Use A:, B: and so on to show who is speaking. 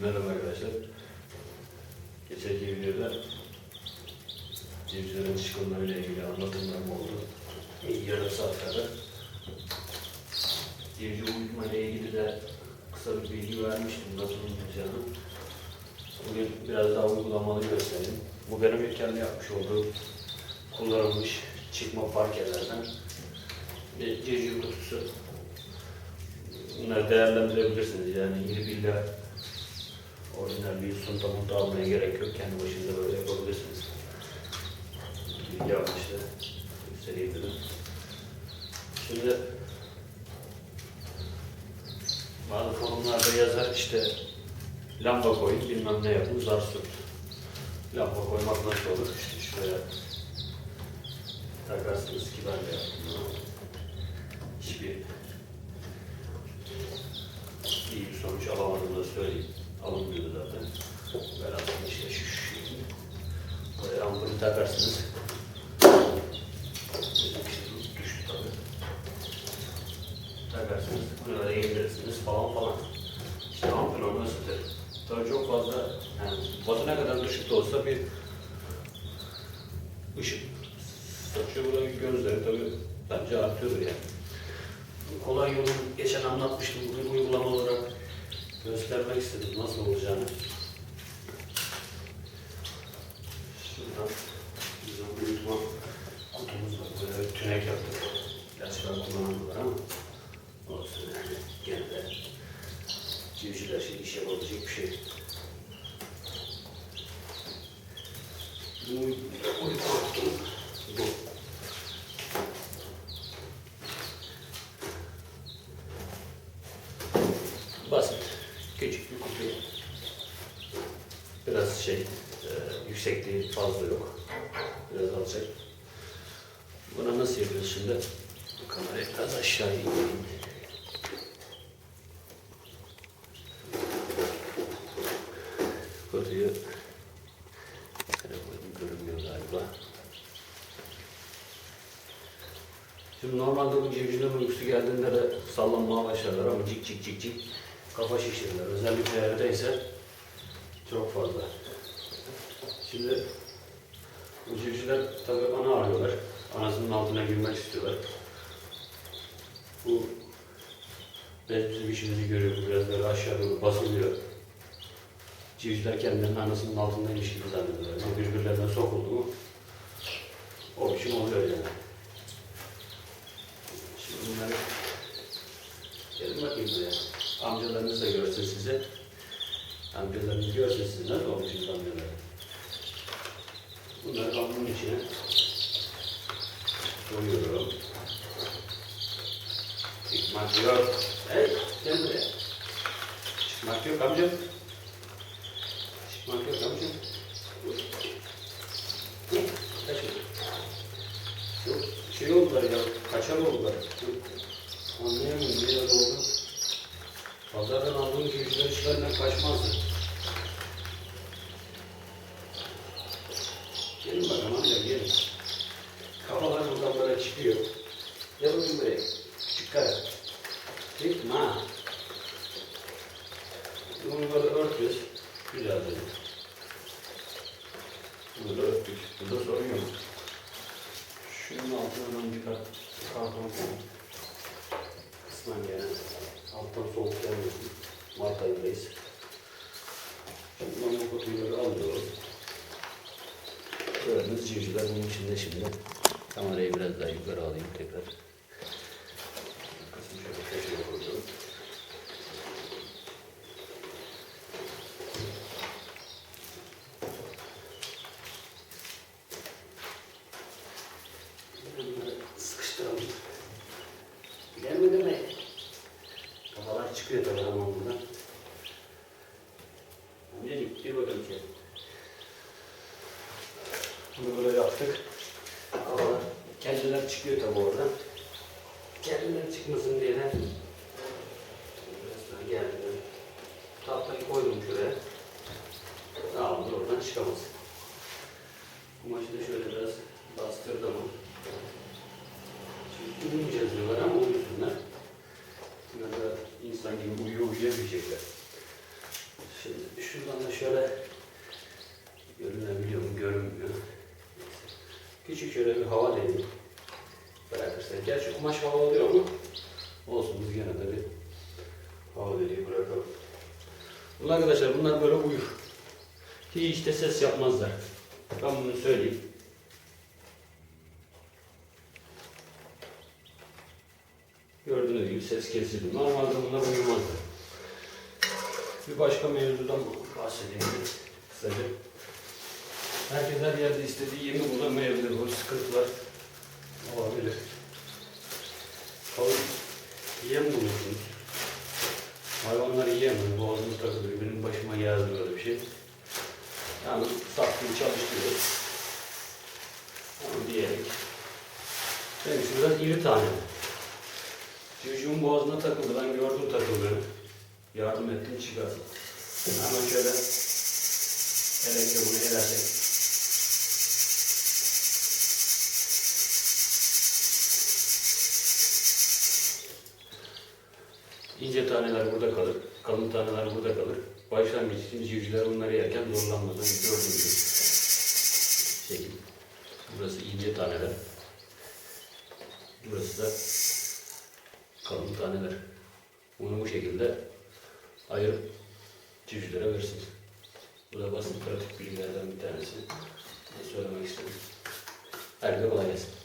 A: Merhaba arkadaşlar. Geçenki videoda civcivlerin çıkımlarıyla ilgili anlatımlarım oldu. İlk yarım saat kadar. Civciv uyutmayla ilgili de kısa bir bilgi vermiştim nasıl uyutacağını. Bugün biraz daha uygulamalı göstereyim. Bu benim kendi yapmış olduğum kullanılmış çıkma parkelerden bir civciv kutusu. Bunları değerlendirebilirsiniz. Yani girip illa orijinal bir sunta munta almaya gerek yok. Kendi başınıza böyle yapabilirsiniz. Bilgi amaçlı göstereyim dedim. Şimdi bazı forumlarda yazar işte lamba koyun bilmem ne yapın zar sürt. Lamba koymak nasıl olur? İşte şuraya takarsınız ki ben de yaptım. Hiçbir iyi bir sonuç alamadığımı da söyleyeyim. Alınmıyordu zaten. Ben aslında işte şu şu şekilde. Buraya ampulü takarsınız. Düştü tabii. Takarsınız, buralara indirirsiniz falan falan. İşte ampul onu ısıtır. Tabii çok fazla, yani batı ne kadar düşük de olsa bir ışık saçıyor. Burada gözleri tabii bence artıyor yani kolay yolu geçen anlatmıştım. Bugün uygulama olarak göstermek istedim nasıl olacağını. Şuradan bizim uyutma kutumuz var. Böyle bir tünek yaptık. Gerçekten kullanıldılar ama olsun yani. Gene de civcivler şey iş yapabilecek bir şey. Bizim uy- uyutma kutumuz bu. Basit. Küçük bir kutu. Biraz şey, e, yüksekliği fazla yok. Biraz alacak. Buna nasıl yapıyoruz şimdi? Kamerayı biraz aşağı indireyim. Şöyle koydum, görünmüyor galiba. Şimdi normalde bu civcivlerin uykusu geldiğinde de sallanmaya başlarlar ama cik cik cik cik kafa şişirirler. Özellikle evdeyse çok fazla. Şimdi bu civcivler tabii ana arıyorlar. Anasının altına girmek istiyorlar. Bu bez bizim işimizi görüyor. Biraz böyle aşağı doğru basılıyor. Civcivler kendilerinin anasının altındaymış gibi zannediyorlar. Yani birbirlerine sokuldu mu o biçim oluyor yani. Şimdi bunları gelin bakayım buraya. Amcalarınız da görsün size. Amcalarınız görsün siz nasıl olmuşsunuz amcaları. Bunları bunun içine koyuyorum. Çıkmak yok. Hey gel buraya. Çıkmak yok amcam. Çıkmak yok amcam. Kaçın. Yok şey oldular ya, kaçar oldular. Anlayamıyorum biraz oldu. Pazardan aldığım civcivler işlerinden kaçmazdı. Gelin bakalım amca gelin. Kafalar buradan böyle çıkıyor. Gel bakayım buraya. Küçük kara. Çıkma. ha. Bunu böyle örtüyoruz. Güzel dedim. Bunu da örttük. Burada sorun yok. Şunun altına bir kat karton koyalım. Kısmen gene alttan soğuk gelmesin. Mart ayındayız. Şimdi bu böyle alıyorum. Gördüğünüz civcivler bunun içinde şimdi. Kamerayı biraz daha yukarı alayım tekrar. Bunu böyle yaptık. Ama kendiler çıkıyor tabi oradan. Kendiler çıkmasın diye de biraz geldim. Tahtayı koydum şuraya. Dağıldı oradan çıkamaz. Kumaşı da şöyle biraz bastırdım. Şimdi uyumayacağız diyorlar ama uyusunlar. Ya da insan gibi uyuyor uyuyabilecekler. Şimdi şuradan da şöyle görünebiliyor mu görünmüyor hava deliği bırakırsak. Gerçi kumaş hava oluyor ama olsun biz gene de bir hava deliği bırakalım. Bunlar arkadaşlar bunlar böyle uyur. Hiç de ses yapmazlar. Ben bunu söyleyeyim. Gördüğünüz gibi ses kesildi. Normalde bunlar uyumazlar. Bir başka mevzudan bahsedeyim kısaca. Herkes her yerde istediği yemi bulamayabilir. Bu sıkıntılar olabilir. Kalın yem buluyorsunuz. Hayvanlar yiyemiyor. Boğazını takılıyor. Benim başıma geldi böyle bir şey. Yani sattım çalıştırıyor. Ama diyerek. Benimkisi biraz iri tane. Civcivin boğazına takıldı. Ben gördüm takıldığını. Yardım ettim çıkardım. Hemen şöyle elekle bunu elersek. İnce taneler burada kalır, kalın taneler burada kalır. Başlangıç için civcivler bunları yerken zorlanmadan gördüğünüz. Şekil. Burası ince taneler. Burası da kalın taneler. Bunu bu şekilde ayırıp civcivlere verirsiniz. Bu da basit pratik bilgilerden bir tanesi. Ne söylemek istedim. Herkese kolay gelsin.